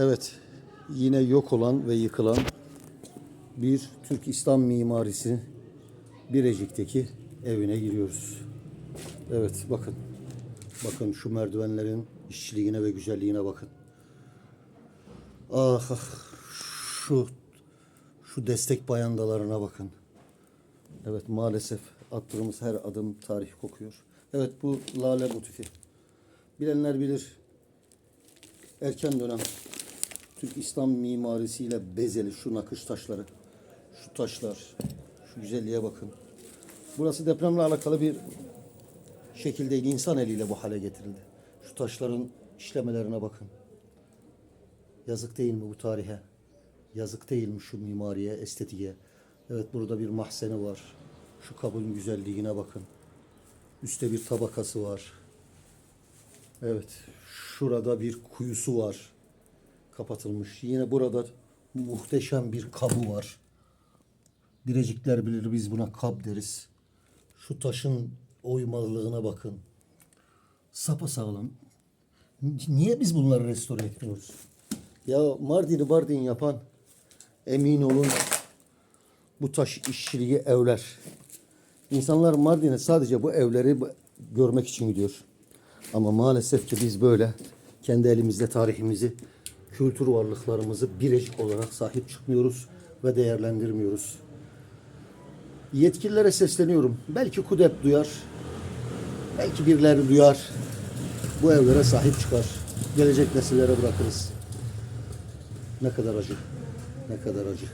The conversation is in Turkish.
Evet, yine yok olan ve yıkılan bir Türk İslam mimarisi Birecik'teki evine giriyoruz. Evet, bakın. Bakın şu merdivenlerin işçiliğine ve güzelliğine bakın. Ah, ah şu şu destek bayandalarına bakın. Evet maalesef attığımız her adım tarih kokuyor. Evet bu lale motifi. Bilenler bilir. Erken dönem Türk İslam mimarisiyle bezeli şu nakış taşları, şu taşlar, şu güzelliğe bakın. Burası depremle alakalı bir şekil değil, insan eliyle bu hale getirildi. Şu taşların işlemelerine bakın. Yazık değil mi bu tarihe? Yazık değil mi şu mimariye, estetiğe? Evet burada bir mahzeni var. Şu kabın güzelliğine bakın. Üste bir tabakası var. Evet, şurada bir kuyusu var. Kapatılmış. Yine burada muhteşem bir kabı var. Birecikler bilir biz buna kab deriz. Şu taşın oymalılığına bakın. Sapasağlam. Niye biz bunları restore etmiyoruz? Ya Mardin'i Mardin yapan emin olun bu taş işçiliği evler. İnsanlar Mardin'e sadece bu evleri görmek için gidiyor. Ama maalesef ki biz böyle kendi elimizde tarihimizi, kültür varlıklarımızı birecik olarak sahip çıkmıyoruz ve değerlendirmiyoruz. Yetkililere sesleniyorum. Belki KUDEP duyar, belki birileri duyar. Bu evlere sahip çıkar. Gelecek nesillere bırakırız. Ne kadar acı. Ne kadar acı.